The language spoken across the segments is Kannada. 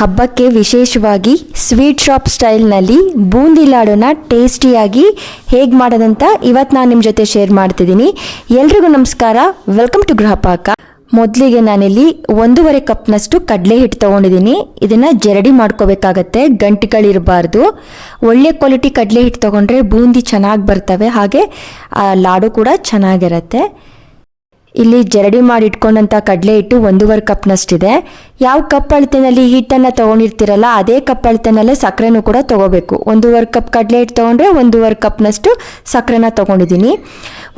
ಹಬ್ಬಕ್ಕೆ ವಿಶೇಷವಾಗಿ ಸ್ವೀಟ್ ಶಾಪ್ ಸ್ಟೈಲ್ನಲ್ಲಿ ಬೂಂದಿ ಲಾಡುನ ಟೇಸ್ಟಿಯಾಗಿ ಹೇಗೆ ಮಾಡೋದಂತ ಇವತ್ತು ನಾನು ನಿಮ್ಮ ಜೊತೆ ಶೇರ್ ಮಾಡ್ತಿದ್ದೀನಿ. ಎಲ್ರಿಗೂ ನಮಸ್ಕಾರ. ವೆಲ್ಕಮ್ ಟು ಗೃಹಪಾಕ ಮೊದಲಿಗೆ ನಾನಿಲ್ಲಿ ಒಂದೂವರೆ ಕಪ್ನಷ್ಟು ಕಡಲೆ ಹಿಟ್ಟು ತೊಗೊಂಡಿದ್ದೀನಿ. ಇದನ್ನು ಜರಡಿ ಮಾಡ್ಕೋಬೇಕಾಗತ್ತೆ, ಗಂಟುಗಳಿರಬಾರ್ದು. ಒಳ್ಳೆ ಕ್ವಾಲಿಟಿ ಕಡಲೆ ಹಿಟ್ಟು ತೊಗೊಂಡ್ರೆ ಬೂಂದಿ ಚೆನ್ನಾಗಿ ಬರ್ತವೆ, ಹಾಗೆ ಲಾಡು ಕೂಡ ಚೆನ್ನಾಗಿರುತ್ತೆ. ಇಲ್ಲಿ ಜರಡಿ ಮಾಡಿ ಇಟ್ಕೊಂಡಂಥ ಕಡಲೆ ಹಿಟ್ಟು ಒಂದೂವರೆ ಕಪ್ನಷ್ಟಿದೆ. ಯಾವ ಕಪ್ ಅಳತೆನಲ್ಲಿ ಹಿಟ್ಟನ್ನು ತೊಗೊಂಡಿರ್ತೀರಲ್ಲ, ಅದೇ ಕಪ್ ಅಳತೆನಲ್ಲೇ ಸಕ್ಕರೆನೂ ಕೂಡ ತೊಗೋಬೇಕು. ಒಂದೂವರೆ ಕಪ್ ಕಡಲೆ ಹಿಟ್ಟು ತೊಗೊಂಡ್ರೆ ಒಂದೂವರೆ ಕಪ್ನಷ್ಟು ಸಕ್ಕರೆನ ತೊಗೊಂಡಿದ್ದೀನಿ.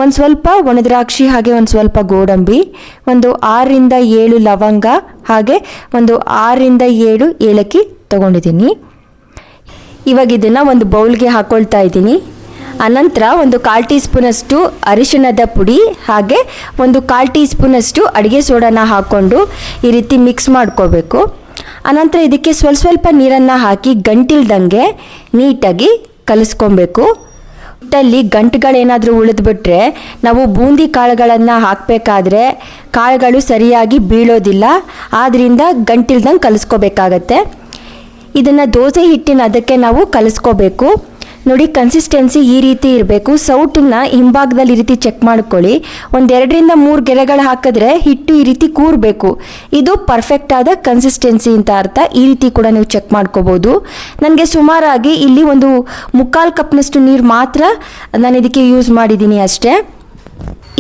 ಒಂದು ಸ್ವಲ್ಪ ಒಣದ್ರಾಕ್ಷಿ, ಹಾಗೆ ಒಂದು ಸ್ವಲ್ಪ ಗೋಡಂಬಿ, ಒಂದು ಆರರಿಂದ ಏಳು ಲವಂಗ, ಹಾಗೆ ಒಂದು ಆರರಿಂದ ಏಳು ಏಲಕ್ಕಿ ತೊಗೊಂಡಿದ್ದೀನಿ. ಇವಾಗ ಇದನ್ನು ಒಂದು ಬೌಲ್ಗೆ ಹಾಕೊಳ್ತಾ ಇದ್ದೀನಿ. ಅನಂತರ ಒಂದು ಕಾಲು ಟೀ ಸ್ಪೂನಷ್ಟು ಅರಿಶಿಣದ ಪುಡಿ ಹಾಗೆ ಒಂದು ಕಾಲು ಟೀ ಸ್ಪೂನಷ್ಟು ಅಡುಗೆ ಸೋಡಾನ ಹಾಕ್ಕೊಂಡು ಈ ರೀತಿ ಮಿಕ್ಸ್ ಮಾಡ್ಕೋಬೇಕು. ಅನಂತರ ಇದಕ್ಕೆ ಸ್ವಲ್ಪ ಸ್ವಲ್ಪ ನೀರನ್ನು ಹಾಕಿ ಗಂಟಿಲ್ದಂಗೆ ನೀಟಾಗಿ ಕಲಿಸ್ಕೊಬೇಕು. ಹಿಟ್ಟಲ್ಲಿ ಗಂಟುಗಳೇನಾದರೂ ಉಳಿದ್ಬಿಟ್ರೆ ನಾವು ಬೂಂದಿ ಕಾಳುಗಳನ್ನು ಹಾಕಬೇಕಾದ್ರೆ ಕಾಳುಗಳು ಸರಿಯಾಗಿ ಬೀಳೋದಿಲ್ಲ ಆದ್ದರಿಂದ ಗಂಟಿಲ್ದಂಗೆ ಕಲಿಸ್ಕೋಬೇಕಾಗತ್ತೆ. ಇದನ್ನು ದೋಸೆ ಹಿಟ್ಟಿನ ಅದಕ್ಕೆ ನಾವು ಕಲಿಸ್ಕೋಬೇಕು. ನೋಡಿ ಕನ್ಸಿಸ್ಟೆನ್ಸಿ ಈ ರೀತಿ ಇರಬೇಕು. ಸೌಟನ್ನ ಹಿಂಭಾಗದಲ್ಲಿ ಈ ರೀತಿ ಚೆಕ್ ಮಾಡ್ಕೊಳ್ಳಿ. ಒಂದೆರಡರಿಂದ ಮೂರು ಗೆರೆಗಳು ಹಾಕಿದ್ರೆ ಹಿಟ್ಟು ಈ ರೀತಿ ಕೂರಬೇಕು. ಇದು ಪರ್ಫೆಕ್ಟ್ ಆದ ಕನ್ಸಿಸ್ಟೆನ್ಸಿ ಅಂತ ಅರ್ಥ. ಈ ರೀತಿ ಕೂಡ ನೀವು ಚೆಕ್ ಮಾಡ್ಕೋಬೋದು. ನನಗೆ ಸುಮಾರಾಗಿ ಇಲ್ಲಿ ಒಂದು ಮುಕ್ಕಾಲು ಕಪ್ನಷ್ಟು ನೀರು ಮಾತ್ರ ನಾನು ಇದಕ್ಕೆ ಯೂಸ್ ಮಾಡಿದ್ದೀನಿ ಅಷ್ಟೇ.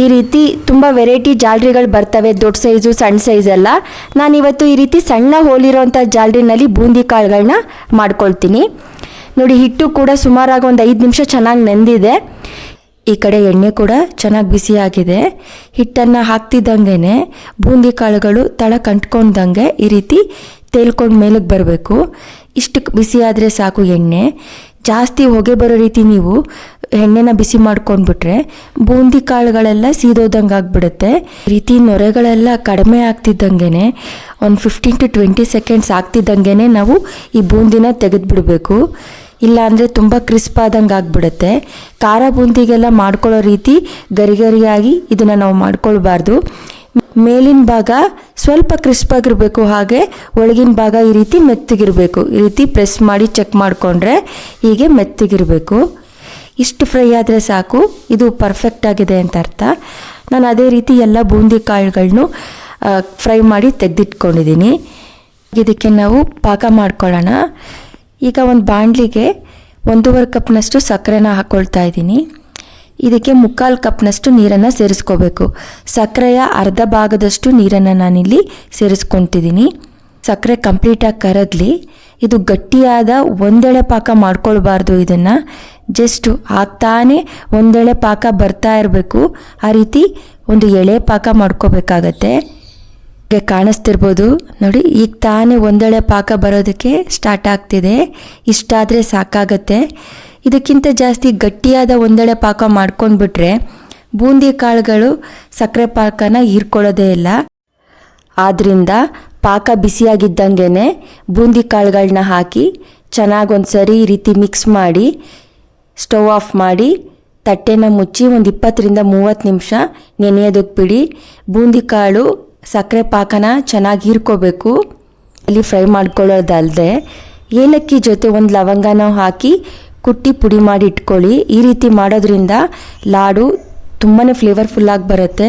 ಈ ರೀತಿ ತುಂಬ ವೆರೈಟಿ ಜಾಲ್ರಿಗಳು ಬರ್ತವೆ, ದೊಡ್ಡ ಸೈಜು ಸಣ್ಣ ಸೈಜ್ ಎಲ್ಲ. ನಾನಿವತ್ತು ಈ ರೀತಿ ಸಣ್ಣ ಹೋಲಿರೋಂಥ ಜಾಲ್ರಿನಲ್ಲಿ ಬೂಂದಿ ಕಾಳುಗಳನ್ನ ಮಾಡ್ಕೊಳ್ತೀನಿ. ನೋಡಿ, ಹಿಟ್ಟು ಕೂಡ ಸುಮಾರಾಗಿ ಒಂದು ಐದು ನಿಮಿಷ ಚೆನ್ನಾಗಿ ನೆಂದಿದೆ. ಈ ಕಡೆ ಎಣ್ಣೆ ಕೂಡ ಚೆನ್ನಾಗಿ ಬಿಸಿಯಾಗಿದೆ ಹಿಟ್ಟನ್ನು ಹಾಕ್ತಿದ್ದಂಗೆ ಬೂಂದಿ ಕಾಳುಗಳು ತಳ ಕಂಟ್ಕೊಂಡಂಗೆ ಈ ರೀತಿ ತೇಲ್ಕೊಂಡು ಮೇಲಕ್ಕೆ ಬರಬೇಕು. ಇಷ್ಟು ಬಿಸಿಯಾದರೆ ಸಾಕು ಎಣ್ಣೆ. ಜಾಸ್ತಿ ಹೊಗೆ ಬರೋ ರೀತಿ ನೀವು ಎಣ್ಣೆನ ಬಿಸಿ ಮಾಡ್ಕೊಂಡ್ಬಿಟ್ರೆ ಬೂಂದಿ ಕಾಳುಗಳೆಲ್ಲ ಸೀದೋದಂಗೆ ಆಗ್ಬಿಡುತ್ತೆ. ರೀತಿ ನೊರೆಗಳೆಲ್ಲ ಕಡಿಮೆ ಆಗ್ತಿದ್ದಂಗೆ ಒಂದು ಫಿಫ್ಟೀನ್ ಟು ಟ್ವೆಂಟಿ ಸೆಕೆಂಡ್ಸ್ ಆಗ್ತಿದ್ದಂಗೆ ನಾವು ಈ ಬೂಂದಿನ ತೆಗೆದುಬಿಡಬೇಕು. ಇಲ್ಲ ಅಂದರೆ ತುಂಬ ಕ್ರಿಸ್ಪ್ ಆದಂಗೆ ಆಗ್ಬಿಡುತ್ತೆ. ಖಾರ ಬೂಂದಿಗೆಲ್ಲ ಮಾಡ್ಕೊಳ್ಳೋ ರೀತಿ ಗರಿ ಗರಿಯಾಗಿ ಇದನ್ನು ನಾವು ಮಾಡ್ಕೊಳ್ಬಾರ್ದು. ಮೇಲಿನ ಭಾಗ ಸ್ವಲ್ಪ ಕ್ರಿಸ್ಪ್ ಆಗಿರಬೇಕು, ಹಾಗೆ ಒಳಗಿನ ಭಾಗ ಈ ರೀತಿ ಮೆತ್ತಗಿರಬೇಕು. ಈ ರೀತಿ ಪ್ರೆಸ್ ಮಾಡಿ ಚೆಕ್ ಮಾಡಿಕೊಂಡ್ರೆ ಹೀಗೆ ಮೆತ್ತಗಿರಬೇಕು. ಇಷ್ಟು ಫ್ರೈ ಆದರೆ ಸಾಕು. ಇದು ಪರ್ಫೆಕ್ಟ್ ಆಗಿದೆ ಅಂತ ಅರ್ಥ. ನಾನು ಅದೇ ರೀತಿ ಎಲ್ಲ ಬೂಂದಿ ಕಾಳುಗಳನ್ನು ಫ್ರೈ ಮಾಡಿ ತೆಗೆದಿಟ್ಕೊಂಡಿದ್ದೀನಿ. ಇದಕ್ಕೆ ನಾವು ಪಾಕ ಮಾಡ್ಕೊಳ್ಳೋಣ. ಈಗ ಒಂದು ಬಾಣಲಿಗೆ ಒಂದೂವರೆ ಕಪ್ನಷ್ಟು ಸಕ್ಕರೆನ ಹಾಕ್ಕೊಳ್ತಾ ಇದ್ದೀನಿ. ಇದಕ್ಕೆ ಮುಕ್ಕಾಲು ಕಪ್ನಷ್ಟು ನೀರನ್ನು ಸೇರಿಸ್ಕೋಬೇಕು. ಸಕ್ಕರೆಯ ಅರ್ಧ ಭಾಗದಷ್ಟು ನೀರನ್ನು ನಾನಿಲ್ಲಿ ಸೇರಿಸ್ಕೊತಿದ್ದೀನಿ. ಸಕ್ಕರೆ ಕಂಪ್ಲೀಟಾಗಿ ಕರಗಲಿ. ಇದು ಗಟ್ಟಿಯಾದ ಒಂದೆಳೆ ಪಾಕ ಮಾಡ್ಕೊಳ್ಬಾರ್ದು ಇದನ್ನು. ಜಸ್ಟ್ ಹಾಕ್ತಾನೆ ಒಂದೆಳೆ ಪಾಕ ಬರ್ತಾ ಇರಬೇಕು. ಆ ರೀತಿ ಒಂದು ಎಳೆ ಪಾಕ ಮಾಡ್ಕೋಬೇಕಾಗತ್ತೆ. ಕಾಣಿಸ್ತಿರ್ಬೋದು. ನೋಡಿ, ಈಗ ತಾನೇ ಒಂದೆಳೆ ಪಾಕ ಬರೋದಕ್ಕೆ ಸ್ಟಾರ್ಟ್ ಆಗ್ತಿದೆ. ಇಷ್ಟಾದರೆ ಸಾಕಾಗತ್ತೆ. ಇದಕ್ಕಿಂತ ಜಾಸ್ತಿ ಗಟ್ಟಿಯಾದ ಒಂದೆಳೆ ಪಾಕ ಮಾಡ್ಕೊಂಡ್ಬಿಟ್ರೆ ಬೂಂದಿ ಕಾಳುಗಳು ಸಕ್ಕರೆ ಪಾಕನ ಹೀರ್ಕೊಳ್ಳೋದೇ ಇಲ್ಲ. ಆದ್ದರಿಂದ ಪಾಕ ಬಿಸಿಯಾಗಿದ್ದಂಗೆ ಬೂಂದಿ ಕಾಳುಗಳನ್ನ ಹಾಕಿ ಚೆನ್ನಾಗಿ ಒಂದು ಸರಿ ಈ ರೀತಿ ಮಿಕ್ಸ್ ಮಾಡಿ ಸ್ಟವ್ ಆಫ್ ಮಾಡಿ, ತಟ್ಟೆನ ಮುಚ್ಚಿ ಒಂದು ಇಪ್ಪತ್ತರಿಂದ ಮೂವತ್ತು ನಿಮಿಷ ನೆನೆಯೋದಕ್ಕೆ ಬಿಡಿ. ಬೂಂದಿ ಕಾಳು ಸಕ್ಕರೆ ಪಾಕನ ಚೆನ್ನಾಗಿ ಹೀರ್ಕೋಬೇಕು. ಅಲ್ಲಿ ಫ್ರೈ ಮಾಡ್ಕೊಳ್ಳೋದಲ್ಲದೆ ಏಲಕ್ಕಿ ಜೊತೆ ಒಂದು ಲವಂಗನ ಹಾಕಿ ಕುಟ್ಟಿ ಪುಡಿ ಮಾಡಿ ಇಟ್ಕೊಳ್ಳಿ. ಈ ರೀತಿ ಮಾಡೋದ್ರಿಂದ ಲಾಡು ತುಂಬಾ ಫ್ಲೇವರ್ಫುಲ್ಲಾಗಿ ಬರುತ್ತೆ.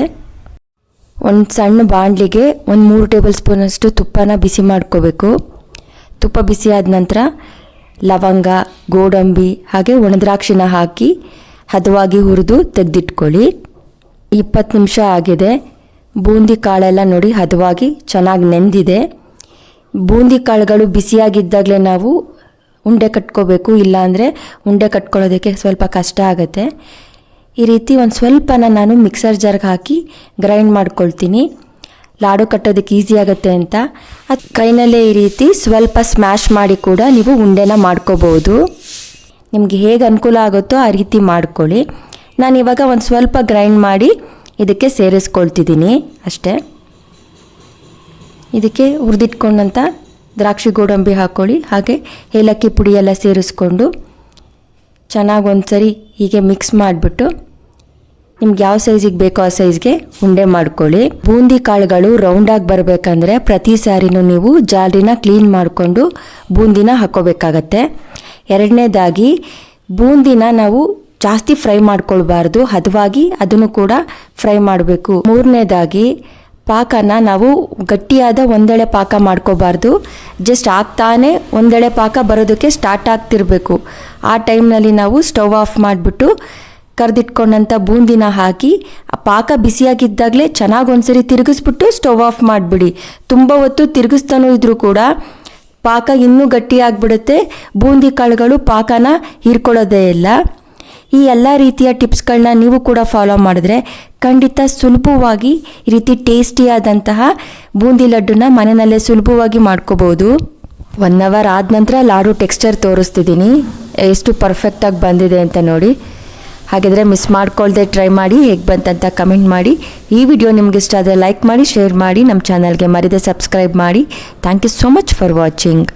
ಒಂದು ಸಣ್ಣ ಬಾಣಲಿಗೆ ಒಂದು ಮೂರು ಟೇಬಲ್ ಸ್ಪೂನಷ್ಟು ತುಪ್ಪನ ಬಿಸಿ ಮಾಡ್ಕೋಬೇಕು. ತುಪ್ಪ ಬಿಸಿ ಆದ ನಂತರ ಲವಂಗ, ಗೋಡಂಬಿ ಹಾಗೆ ಒಣದ್ರಾಕ್ಷಿನ ಹಾಕಿ ಹದವಾಗಿ ಹುರಿದು ತೆಗೆದಿಟ್ಕೊಳ್ಳಿ. ಇಪ್ಪತ್ತು ನಿಮಿಷ ಆಗಿದೆ. ಬೂಂದಿ ಕಾಳೆಲ್ಲ ನೋಡಿ ಹದವಾಗಿ ಚೆನ್ನಾಗಿ ನೆಂದಿದೆ. ಬೂಂದಿ ಕಾಳುಗಳು ಬಿಸಿಯಾಗಿದ್ದಾಗಲೇ ನಾವು ಉಂಡೆ ಕಟ್ಕೋಬೇಕು ಇಲ್ಲಾಂದರೆ ಉಂಡೆ ಕಟ್ಕೊಳ್ಳೋದಕ್ಕೆ ಸ್ವಲ್ಪ ಕಷ್ಟ ಆಗುತ್ತೆ. ಈ ರೀತಿ ಒಂದು ಸ್ವಲ್ಪನ ನಾನು ಮಿಕ್ಸರ್ ಜಾರ್ಗೆ ಹಾಕಿ ಗ್ರೈಂಡ್ ಮಾಡ್ಕೊಳ್ತೀನಿ. ಲಾಡು ಕಟ್ಟೋದಕ್ಕೆ ಈಸಿ ಆಗುತ್ತೆ ಅಂತ. ಅದು ಕೈನಲ್ಲೇ ಈ ರೀತಿ ಸ್ವಲ್ಪ ಸ್ಮ್ಯಾಶ್ ಮಾಡಿ ಕೂಡ ನೀವು ಉಂಡೆನ ಮಾಡ್ಕೋಬೋದು. ನಿಮಗೆ ಹೇಗೆ ಅನುಕೂಲ ಆಗುತ್ತೋ ಆ ರೀತಿ ಮಾಡ್ಕೊಳ್ಳಿ. ನಾನು ಇವಾಗ ಒಂದು ಸ್ವಲ್ಪ ಗ್ರೈಂಡ್ ಮಾಡಿ ಇದಕ್ಕೆ ಸೇರಿಸ್ಕೊಳ್ತಿದ್ದೀನಿ ಅಷ್ಟೇ. ಇದಕ್ಕೆ ಹುರಿದಿಟ್ಕೊಂಡಂಥ ದ್ರಾಕ್ಷಿ ಗೋಡಂಬಿ ಹಾಕ್ಕೊಳ್ಳಿ ಹಾಗೆ ಏಲಕ್ಕಿ ಪುಡಿ ಎಲ್ಲ ಸೇರಿಸ್ಕೊಂಡು ಚೆನ್ನಾಗಿ ಒಂದು ಸರಿ ಹೀಗೆ ಮಿಕ್ಸ್ ಮಾಡಿಬಿಟ್ಟು ನಿಮ್ಗೆ ಯಾವ ಸೈಜಿಗೆ ಬೇಕೋ ಆ ಸೈಜ್ಗೆ ಉಂಡೆ ಮಾಡ್ಕೊಳ್ಳಿ. ಬೂಂದಿ ಕಾಳುಗಳು ರೌಂಡಾಗಿ ಬರಬೇಕಂದ್ರೆ ಪ್ರತಿ ಸಾರಿನೂ ನೀವು ಜಾಲರಿನ ಕ್ಲೀನ್ ಮಾಡಿಕೊಂಡು ಬೂಂದಿನ ಹಾಕೋಬೇಕಾಗತ್ತೆ ಎರಡನೇದಾಗಿ ಬೂಂದಿನ ನಾವು ಜಾಸ್ತಿ ಫ್ರೈ ಮಾಡ್ಕೊಳ್ಬಾರ್ದು. ಹದವಾಗಿ ಅದನ್ನು ಕೂಡ ಫ್ರೈ ಮಾಡಬೇಕು. ಮೂರನೇದಾಗಿ ಪಾಕನ ನಾವು ಗಟ್ಟಿಯಾದ ಒಂದೆಳೆ ಪಾಕ ಮಾಡ್ಕೋಬಾರ್ದು ಜಸ್ಟ್ ಆಗ್ತಾನೆ ಒಂದೆಳೆ ಪಾಕ ಬರೋದಕ್ಕೆ ಸ್ಟಾರ್ಟ್ ಆಗ್ತಿರಬೇಕು. ಆ ಟೈಮ್ನಲ್ಲಿ ನಾವು ಸ್ಟವ್ ಆಫ್ ಮಾಡಿಬಿಟ್ಟು ಕರೆದಿಟ್ಕೊಂಡಂಥ ಬೂಂದಿನ ಹಾಕಿ, ಆ ಪಾಕ ಬಿಸಿಯಾಗಿದ್ದಾಗಲೇ ಚೆನ್ನಾಗಿ ಒಂದ್ಸರಿ ತಿರುಗಿಸ್ಬಿಟ್ಟು ಸ್ಟವ್ ಆಫ್ ಮಾಡಿಬಿಡಿ. ತುಂಬ ಹೊತ್ತು ತಿರುಗಿಸ್ತಾನೂ ಇದ್ರೂ ಕೂಡ ಪಾಕ ಇನ್ನೂ ಗಟ್ಟಿಯಾಗ್ಬಿಡುತ್ತೆ. ಬೂಂದಿ ಕಾಳುಗಳು ಪಾಕನ ಹೀರ್ಕೊಳ್ಳೋದೇ ಇಲ್ಲ. ಈ ಎಲ್ಲ ರೀತಿಯ ಟಿಪ್ಸ್ಗಳನ್ನ ನೀವು ಕೂಡ ಫಾಲೋ ಮಾಡಿದ್ರೆ ಖಂಡಿತ ಸುಲಭವಾಗಿ ಈ ರೀತಿ ಟೇಸ್ಟಿಯಾದಂತಹ ಬೂಂದಿ ಲಡ್ಡುನ ಮನೆಯಲ್ಲೇ ಸುಲಭವಾಗಿ ಮಾಡ್ಕೋಬೋದು. ಒನ್ ಅವರ್ ಆದ ನಂತರ ಲಾಡು ಟೆಕ್ಸ್ಚರ್ ತೋರಿಸ್ತಿದ್ದೀನಿ. ಎಷ್ಟು ಪರ್ಫೆಕ್ಟಾಗಿ ಬಂದಿದೆ ಅಂತ ನೋಡಿ. ಹಾಗಿದ್ರೆ ಮಿಸ್ ಮಾಡ್ಕೊಳ್ದೆ ಟ್ರೈ ಮಾಡಿ ಹೇಗೆ ಬಂತಂತ ಕಮೆಂಟ್ ಮಾಡಿ. ಈ ವಿಡಿಯೋ ನಿಮ್ಗೆ ಇಷ್ಟ ಆದರೆ ಲೈಕ್ ಮಾಡಿ ಶೇರ್ ಮಾಡಿ. ನಮ್ಮ ಚಾನಲ್ಗೆ ಮರಿದೆ ಸಬ್ಸ್ಕ್ರೈಬ್ ಮಾಡಿ. Thank you so much for watching